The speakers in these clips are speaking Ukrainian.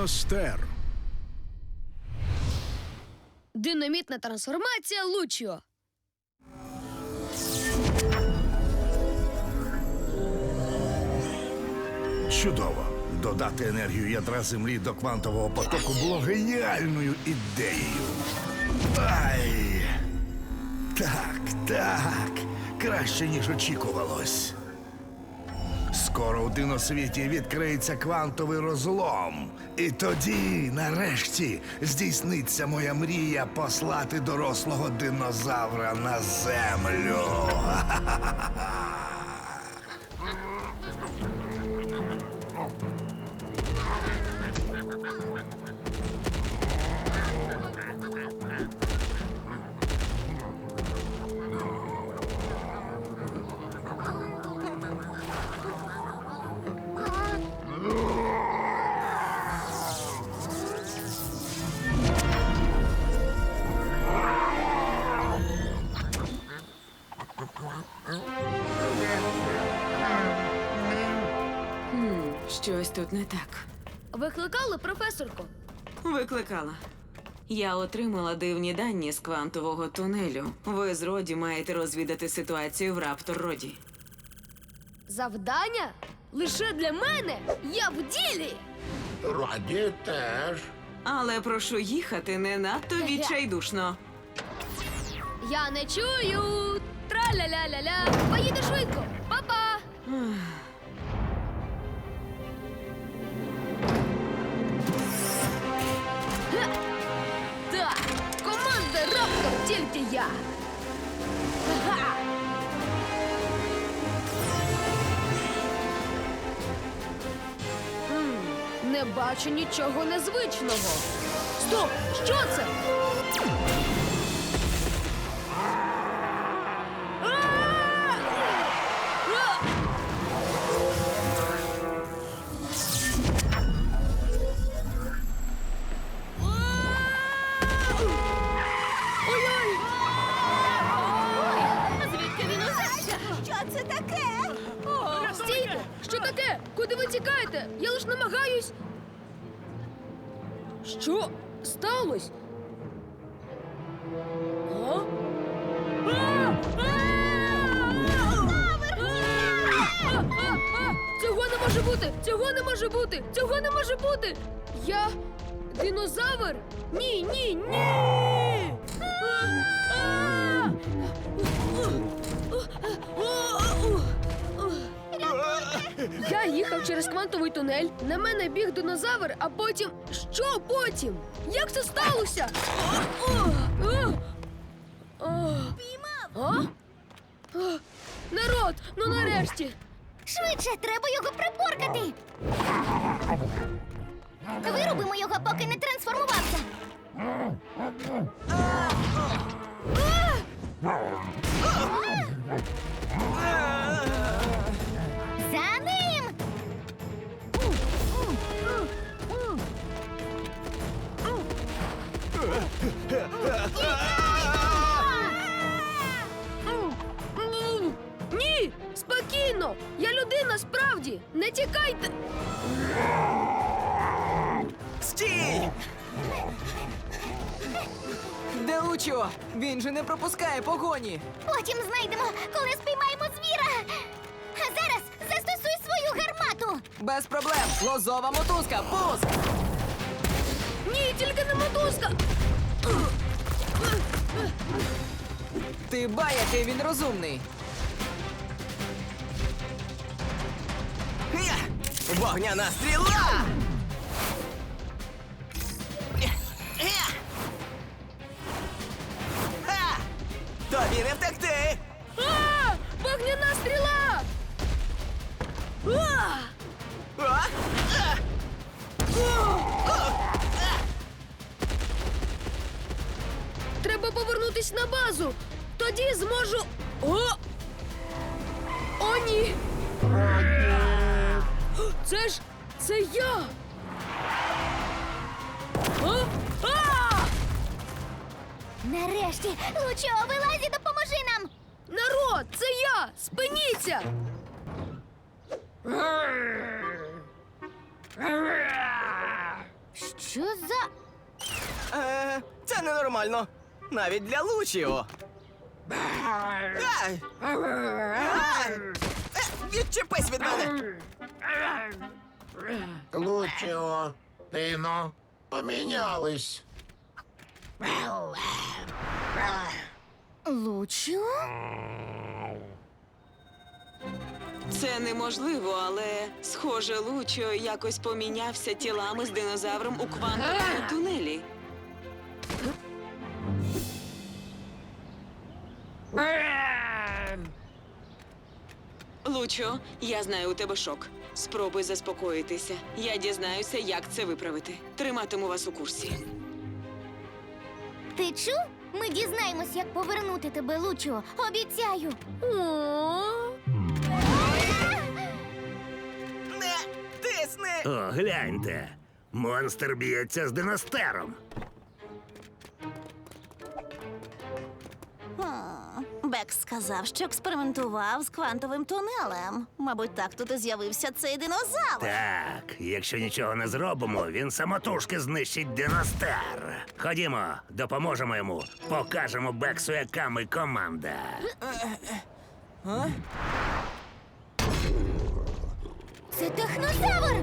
Диностер. Динамітна трансформація Лучіо. Чудово! Додати енергію ядра землі до квантового потоку було геніальною ідеєю. Ай! Так, так. Краще, ніж очікувалось. Скоро у диносвіті відкриється квантовий розлом. І тоді, нарешті, здійсниться моя мрія послати дорослого динозавра на землю. Щось тут не так. Викликали професорку. Викликала. Я отримала дивні дані з квантового тунелю. Ви з Роді маєте розвідати ситуацію в Раптор Роді. Завдання? Лише для мене? Я в ділі. Роді теж. Але прошу їхати не надто відчайдушно. Я не чую. Траля-ля-ля-ля. Поїде швидко. Па-па. Я. Ха! М, Не бачу нічого незвичного. Стоп! Що це? Бути! Цього не може бути! Цього не може бути! Я динозавр? Ні, ні, ні! Я їхав через квантовий тунель, на мене біг динозавр, а потім. Що потім? Як це сталося? Народ, ну нарешті! Швидше, треба його приборкати. Виробимо його, поки не трансформувався. За Стій! Де Лучо? Він же не пропускає погоні. Потім знайдемо, коли спіймаємо звіра. А зараз застосуй свою гармату. Без проблем. Лозова мотузка. Пуск! мотузка! Ти ба, який він розумний. Вогняна стріла! Тобі не втекти! А! Вогняна стріла! Треба повернутись на базу. Тоді зможу. О! О, ні! Це ж це я! Нарешті, Лучо, вилазь і допоможи нам! Народ, це я! Спиніться! Що за. Е, це ненормально. Навіть для Лучіо. Ай! Ай! Е, Відчепись від мене! Лучіо, Тино, помінялись. Лучо? Це неможливо, але схоже, Лучо якось помінявся тілами з динозавром у квантовому тунелі. Лучо, я знаю, у тебе шок. Спробуй заспокоїтися. Я дізнаюся, як це виправити. Триматиму вас у курсі. Ти чув? Ми дізнаємось, як повернути тебе, Лучо. Обіцяю. Не тисни! О, гляньте. Монстр б'ється з диностером. Бекс сказав, що експериментував з квантовим тунелем. Мабуть, так тут і з'явився цей динозавр. Так, якщо нічого не зробимо, він самотужки знищить диностер. Ходімо, допоможемо йому. Покажемо Бексу, яка ми команда. Це технозавр!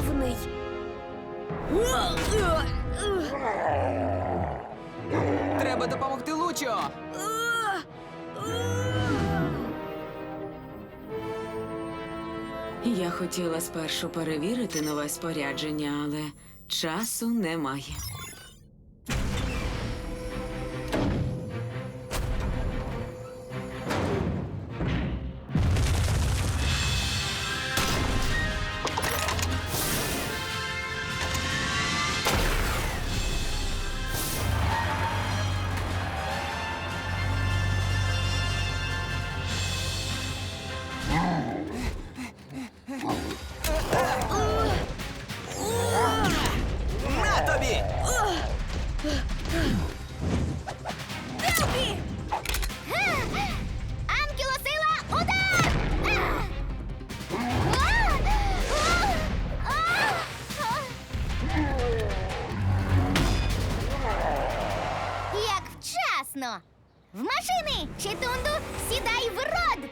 Вправний. Треба допомогти Лучо. Я хотіла спершу перевірити нове спорядження, але часу немає. Вчасно! В машини! Читунду, сідай в рот!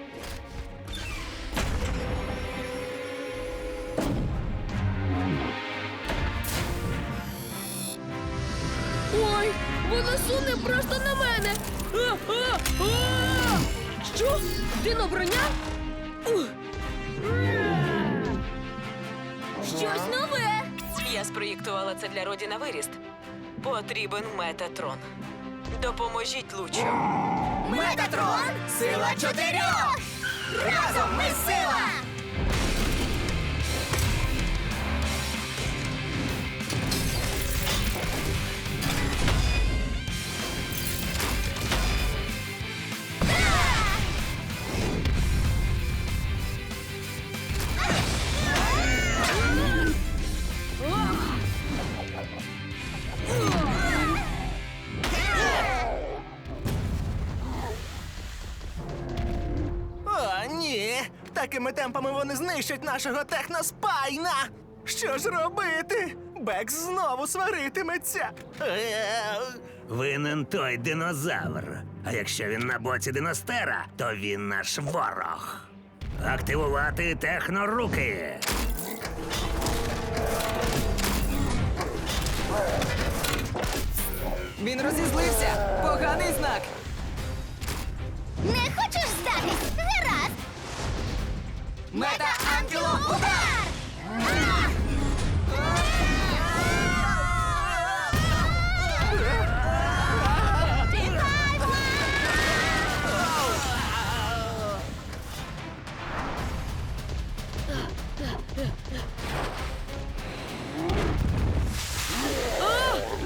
Ой, воно суне просто на мене. А, а, а! Що? Диноброня? Ух. Щось нове! Я спроєктувала це для Роді на виріст. Потрібен метатрон. Допоможіть Лучо. Метатрон! Сила чотирьох! Разом ми сила! Такими вони знищать нашого техноспайна! Що ж робити? Бекс знову сваритиметься. Е, Винен той динозавр. А якщо він на боці Диностера, то він наш ворог. Активувати техноруки. Він розізлився. Поганий знак. Не хочеш? Мета Ангело Удар!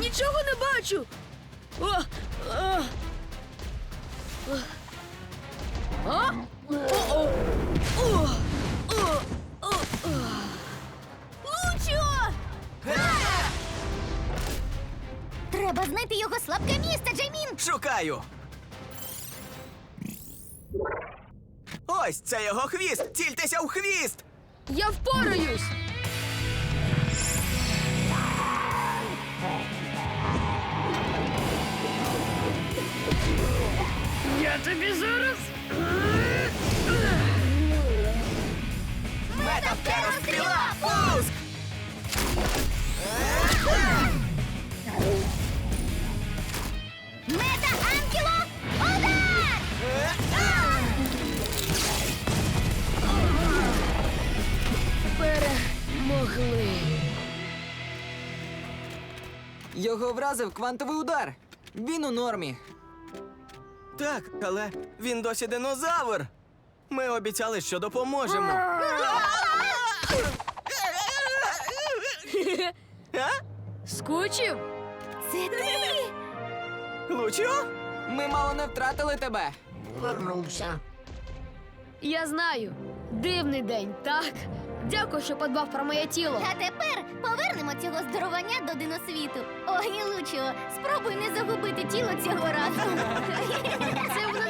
Нічого не бачу. О, а. А? О-о. Треба знайти його слабке місце, Джеймін! Шукаю. Ось це його хвіст! Цільтеся в хвіст! Я впораюсь. Я тобі зараз. Метаптеростріла! Пуск! Його вразив квантовий удар. Він у нормі. Так, але він досі динозавр. Ми обіцяли, що допоможемо. А? Скучив? Це ти! Лучо? Ми мало не втратили тебе. Вернувся. Я знаю. Дивний день, так? Дякую, що подбав про моє тіло. А тепер повернемо цього здоровання до диносвіту. Ой, Лучо, спробуй не загубити тіло цього разу. Це про